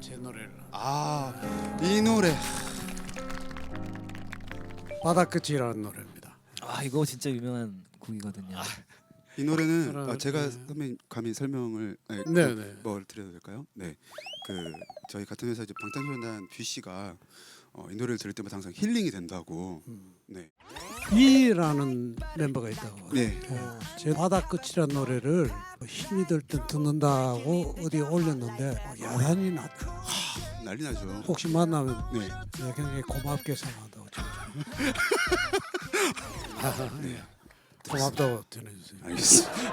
제 노래를 아, 이 노래. 바다 끝이라는 노래입니다. 아 이거 진짜 유명한 곡이거든요. 이 노래는 아, 제가 네. 선배님 감히 설명을 네, 네, 그, 네. 뭘 드려도 될까요? 네, 그 저희 같은 회사 이제 방탄소년단 뷔 씨가 어, 이 노래를 들을 때마다 항상 힐링이 된다고. 음. 네, 이라는 멤버가 있다고. 네, 어, 제 바다끝이라는 노래를 힘이 들때 듣는다고 어디 올렸는데 어, 야단이 났죠. 난리 나죠. 혹시 만나면 네, 내가 굉장히 고맙게 생각한다고 진짜. 아, 네. 고맙다고 전해주세요. 알겠습니다.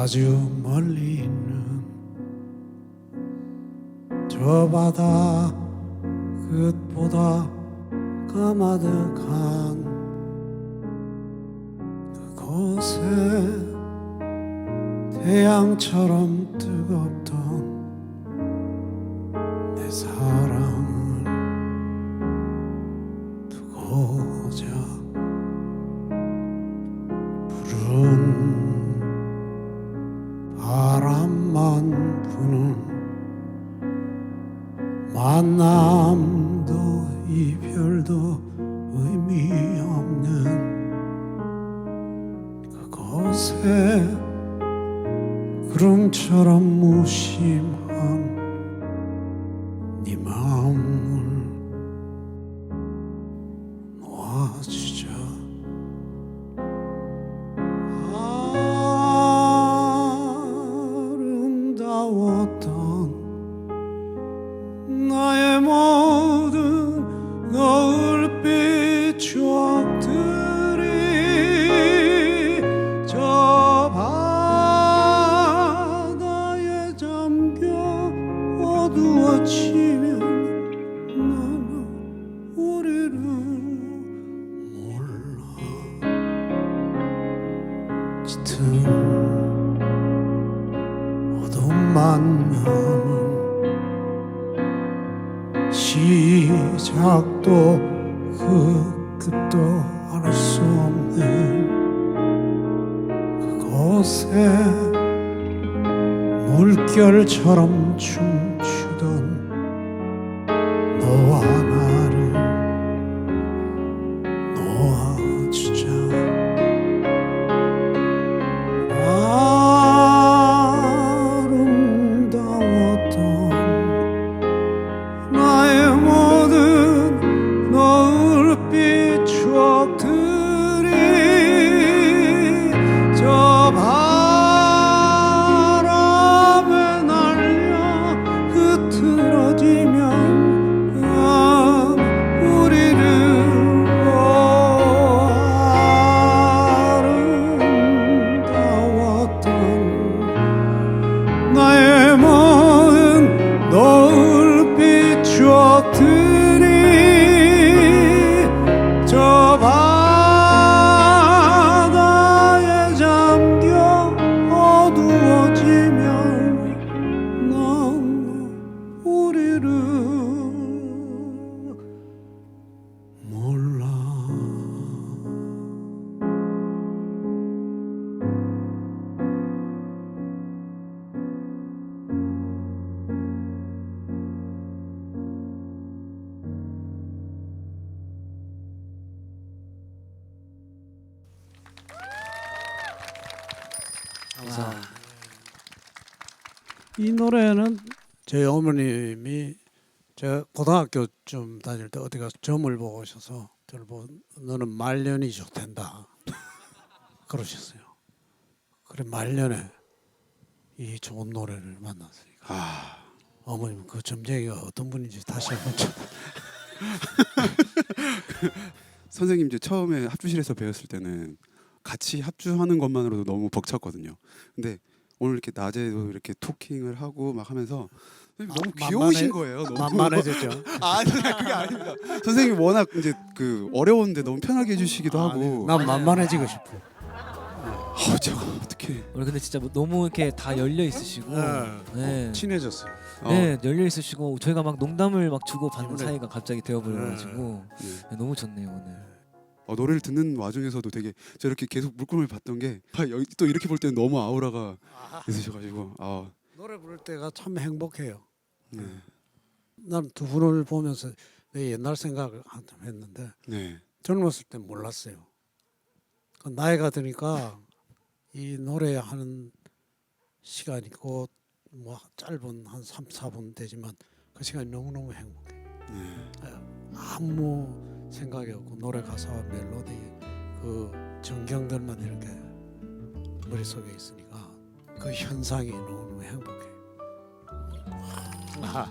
아주 멀리 있는 저 바다 끝보다 까마득한 그곳에 태양처럼 뜨겁던 내 사랑 부는 만남도 이별도 의미 없는 그곳에 구름처럼 무심 아름다웠던 나의 모든 노을빛 추억들이 저 바다에 잠겨 어두워지면 나는 우리를 몰라. 짙은 만 남은 시작도 그 끝도 알 수 없는 그곳에 물결처럼 춤 이 노래는 저희 어머님이 제가 고등학교 좀 다닐 때 어디 가서 점을 보고 오셔서 저를 보고 너는 말년이 좋단다 그러셨어요. 그래 말년에 이 좋은 노래를 만났으니까 아, 어머님 그 점쟁이가 어떤 분인지 다시 한번 좀 선생님 이제 처음에 합주실에서 배웠을 때는 같이 합주하는 것만으로도 너무 벅찼거든요. 근데 오늘 이렇게 낮에도 이렇게 토킹을 하고 막 하면서 선생님 너무 아, 귀여우신 거예요. 너무. 만만해졌죠. 아 니 그게 아닙니다. 선생님이 워낙 이제 그 어려운데 너무 편하게 해주시기도 아, 하고 난 만만해지고 싶어. 어, 제가 어떻게? 오늘 근데 진짜 뭐 너무 이렇게 다 열려 있으시고 네. 네. 친해졌어요. 네 열려 있으시고 저희가 막 농담을 막 주고 받는 사이가 갑자기 되어버려가지고 네. 네, 너무 좋네요 오늘. 어, 노래를 듣는 와중에서도 되게 저 이렇게 계속 물건을 봤던 게 아, 여기 또 이렇게 볼 때는 너무 아우라가 있으셔가지고 아, 노래 부를 때가 참 행복해요. 네, 난 두 분을 보면서 내 옛날 생각을 한참 했는데 네, 젊었을 땐 몰랐어요. 그 나이가 드니까 이 노래하는 시간이 곧뭐 짧은 한 3, 4분 되지만 그 시간이 너무너무 행복해. 네. 아무 생각이 없고 노래 가사와 멜로디 그 전경들만 이렇게 머릿속에 있으니까 그 현상이 너무너무 행복해. 아.